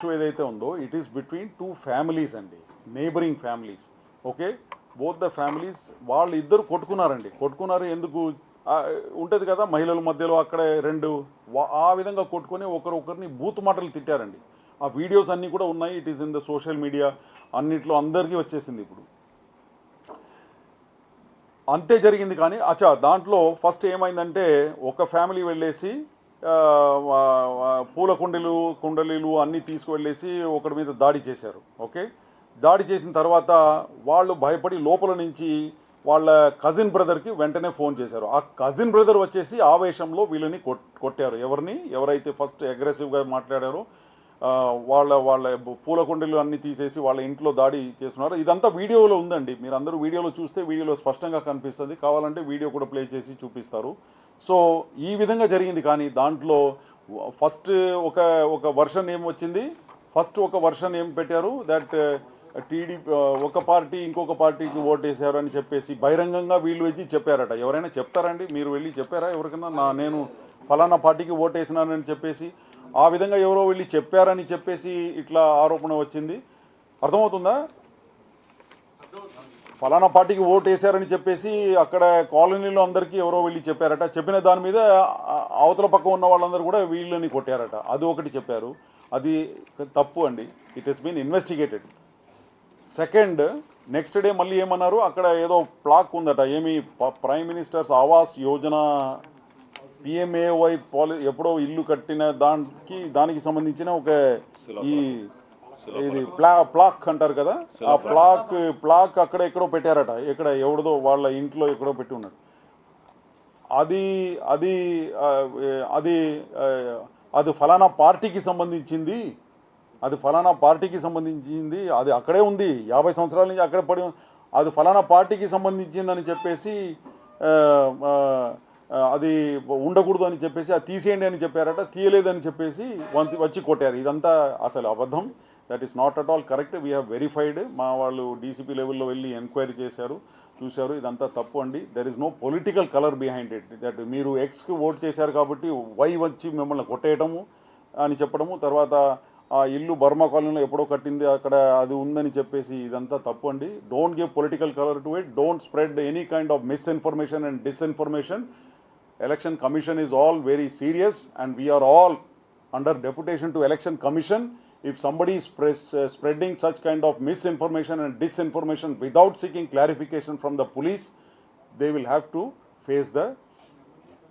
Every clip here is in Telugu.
ఇష్యూ ఏదైతే ఉందో it is between two families అండి neighbouring families okay both the families వాళ్ళు ఇద్దరు కొట్టుకున్నారండి. కొట్టుకున్నారు ఎందుకు? ఉంటుంది కదా మహిళల మధ్యలో అక్కడే రెండు. ఆ విధంగా కొట్టుకొని ఒకరు ఒకరిని బూత్ మాటలు తిట్టారండి. ఆ వీడియోస్ అన్నీ కూడా ఉన్నాయి it is in the social media అన్నిట్లో అందరికీ వచ్చేసింది ఇప్పుడు. అంతే జరిగింది కానీ అచ్చా దాంట్లో ఫస్ట్ ఏమైందంటే ఒక ఫ్యామిలీ వెళ్ళేసి పూల కుండలు కుండలీలు అన్నీ తీసుకువెళ్ళేసి ఒకడి మీద దాడి చేశారు ఓకే? దాడి చేసిన తర్వాత వాళ్ళు భయపడి లోపల నుంచి వాళ్ళ కజిన్ బ్రదర్కి వెంటనే ఫోన్ చేశారు. ఆ కజిన్ బ్రదర్ వచ్చేసి ఆవేశంలో వీళ్ళని కొట్ కొట్టారు. ఎవరిని? ఎవరైతే ఫస్ట్ అగ్రెసివ్గా మాట్లాడారో వాళ్ళ వాళ్ళ పూల కుండీలు అన్ని తీసేసి వాళ్ళ ఇంట్లో దాడి చేస్తున్నారు. ఇదంతా వీడియోలో ఉందండి. మీరు అందరూ వీడియోలో చూస్తే వీడియోలో స్పష్టంగా కనిపిస్తుంది. కావాలంటే వీడియో కూడా ప్లే చేసి చూపిస్తారు. సో ఈ విధంగా జరిగింది కానీ దాంట్లో ఫస్ట్ ఒక ఒక వర్షన్ ఏం వచ్చింది? ఫస్ట్ ఒక వర్షన్ ఏం పెట్టారు? దట్ టీడీపీ ఒక పార్టీ ఇంకొక పార్టీకి ఓటేశారు అని చెప్పేసి బహిరంగంగా వీళ్ళు వచ్చి చెప్పారట. ఎవరైనా చెప్తారండి మీరు వెళ్ళి చెప్పారా? ఎవరికైనా నా నేను ఫలానా పార్టీకి ఓటేసినానని చెప్పేసి ఆ విధంగా ఎవరో వెళ్ళి చెప్పారని చెప్పేసి ఇట్లా ఆరోపణ వచ్చింది. అర్థమవుతుందా? ఫలానా పార్టీకి ఓటు వేశారని చెప్పేసి అక్కడ కాలనీలో అందరికీ ఎవరో వెళ్ళి చెప్పారట. చెప్పిన దాని మీద అవతల పక్క ఉన్న వాళ్ళందరూ కూడా వీళ్ళని కొట్టారట. అది ఒకటి చెప్పారు. అది తప్పు అండి. It has been investigated second next day మళ్ళీ ఏమన్నారు? అక్కడ ఏదో ప్లాక్ ఉందట. ఏమి prime minister's Awas Yojana PMAY పాలి ఎప్పుడో ఇల్లు కట్టిన దానికి దానికి సంబంధించిన ఒక ఈ ఇది ప్లా ప్లాక్ అంటారు కదా? ఆ ప్లాక్ ప్లాక్ అక్కడ ఎక్కడో పెట్టారట. ఎక్కడ ఎవడదో వాళ్ళ ఇంట్లో ఎక్కడో పెట్టి ఉన్నాడు అది అది అది అది ఫలానా పార్టీకి సంబంధించింది. అది ఫలానా పార్టీకి సంబంధించింది. అది అక్కడే ఉంది. యాభై సంవత్సరాల నుంచి అక్కడే పడి. అది ఫలానా పార్టీకి సంబంధించిందని చెప్పేసి అది ఉండకూడదు అని చెప్పేసి అది తీసేయండి అని చెప్పారట తీయలేదని చెప్పేసి వంతి- వచ్చి కొట్టారు. ఇదంతా అసలు అబద్ధం. That is not at all correct we have verified మా వాళ్ళు డీసీపీ లెవెల్లో వెళ్ళి ఎంక్వైరీ చేశారు చూశారు. ఇదంతా తప్పు అండి. There is no political colour behind it that మీరు ఎక్స్కి ఓట్ చేశారు కాబట్టి వై వచ్చి మిమ్మల్ని కొట్టేయటము అని చెప్పడము తర్వాత ఆ ఇల్లు బర్మా కాలనీలో ఎప్పుడో కట్టింది అక్కడ అది ఉందని చెప్పేసి ఇదంతా తప్పు అండి. Don't give political colour to it don't spread any kind of misinformation and disinformation election commission is all very serious and we are all under deputation to election commission. If somebody is press, uh, spreading such kind of misinformation and disinformation without seeking clarification from the police they will have to face the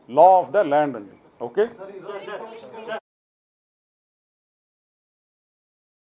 law of the land and okay